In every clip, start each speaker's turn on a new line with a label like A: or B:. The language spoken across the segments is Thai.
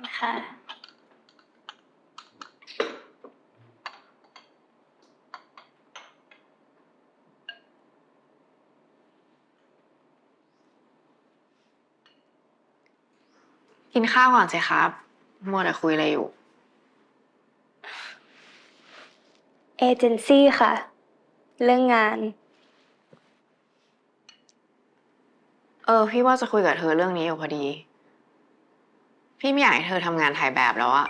A: คุณค่ะ
B: กินข้าวก่อนสิครับ มัวแต่คุยอะไรอยู่
A: เอเจนซี่ค่ะ เรื่องงาน
B: เออ พี่ว่าจะคุยกับเธอเรื่องนี้อยู่พอดี พี่ไม่อยากให้เธอทำงานถ่ายแบบแล้วอะ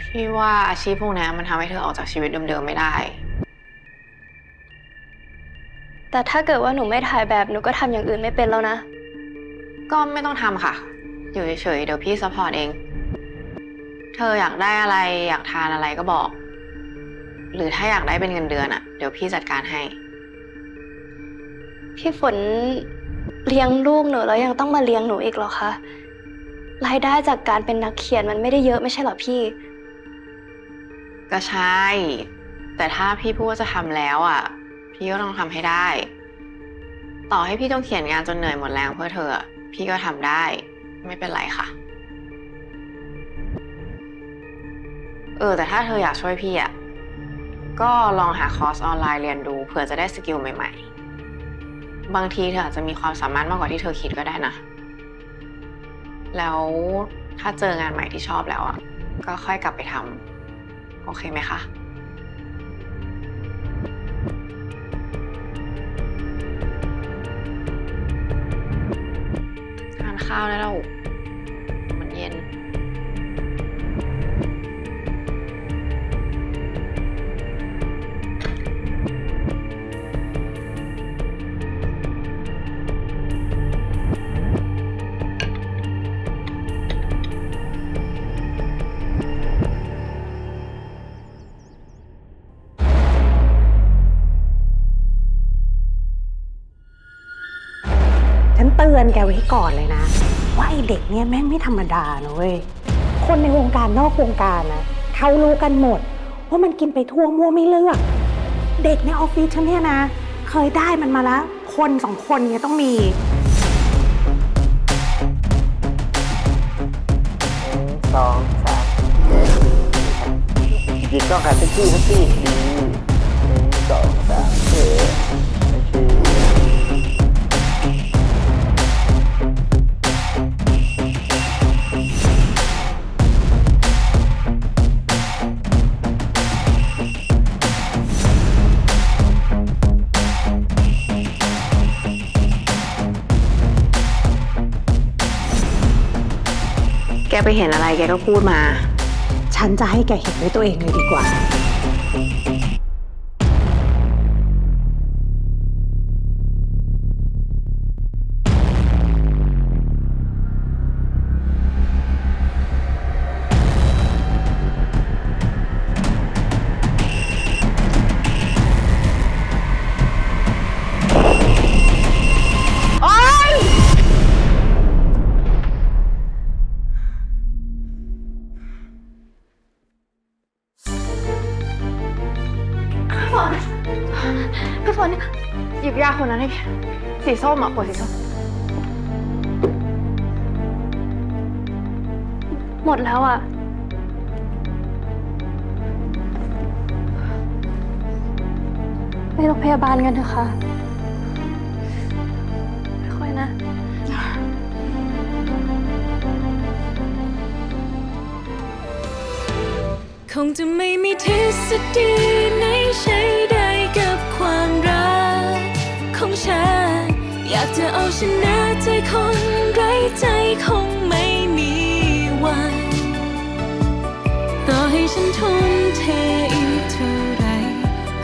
B: พี่ว่าอาชีพพวกนี้มันทำให้เธอออกจากชีวิตเดิมๆไม่ได้
A: แต่ถ้าเกิดว่าหนูไม่ถ่ายแบบหนูก็ทำอย่างอื่นไม่เป็นแล้วนะ
B: ก็ไม่ต้องทำค่ะ อยู่เฉยๆเดี๋ยวพี่ซัพพอร์ตเอง เธออยากได้อะไรอยากทานอะไรก็บอก หรือถ้าอยากได้เป็นเงินเดือนอะเดี๋ยวพี่จัดการให้
A: พี่ฝนเลี้ยงลูกหนูแล้วยังต้องมาเลี้ยงหนูอีกเหรอคะ รายได้จากการเป็นนักเขียนมันไม่ได้เยอะไม่ใช่เหรอพี่
B: ก็ใช่ แต่ถ้าพี่พูดว่าจะทำแล้วอะ พี่ก็ต้องทำให้ได้ ต่อให้พี่ต้องเขียนงานจนเหนื่อยหมดแรงเพื่อเธอ พี่ก็ทำได้ ไม่เป็นไรค่ะ เออ แต่ถ้าเธออยากช่วยพี่อะ ก็ลองหาคอร์สออนไลน์เรียนดูเผื่อจะได้สกิลใหม่ ๆ บางทีเธออาจจะมีความสามารถมากกว่าที่เธอคิดก็ได้นะ แล้วถ้าเจองานใหม่ที่ชอบแล้วอะก็ค่อยกลับไปทำโอเคไหมคะทานข้าวได้แล้วมันเย็น
C: ฉันเตือนแกไว้ก่อนเลยนะ ว่าไอ้เด็กเนี่ยแม่งไม่ธรรมดานะเว้ย คนในวงการนอกวงการนะเขารู้กันหมด ว่ามันกินไปทั่วมั่วไม่เลือก เด็กในออฟฟิศฉันเนี่ยนะ เคยได้มันมาแล้วคนสองคนเนี่ยต้องมี
D: สองสามหยิบกล้องกันสักทีสักทีดีหนึ่งสองสามโอเอ
B: แกไปเห็นอะไรแกก็พูดมา
C: ฉันจะให้แกเห็นด้วยตัวเองเลยดีกว่า
B: พี่ฝนหยิบยาคนนั้นให้พี่สีส้มอะปวดสีส้ม
A: หมดแล้วอะไปโรงพยาบาลกันเถอะค่ะ
E: คงจะไม่มีทฤษฎีไหนใช้ได้กับความรักของฉัน อยากจะเอาชนะใจคนไร้ใจคงไม่มีวัน ต่อให้ฉันทุ่มเทอีกเท่าไร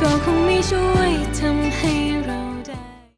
E: ก็คงไม่ช่วยทำให้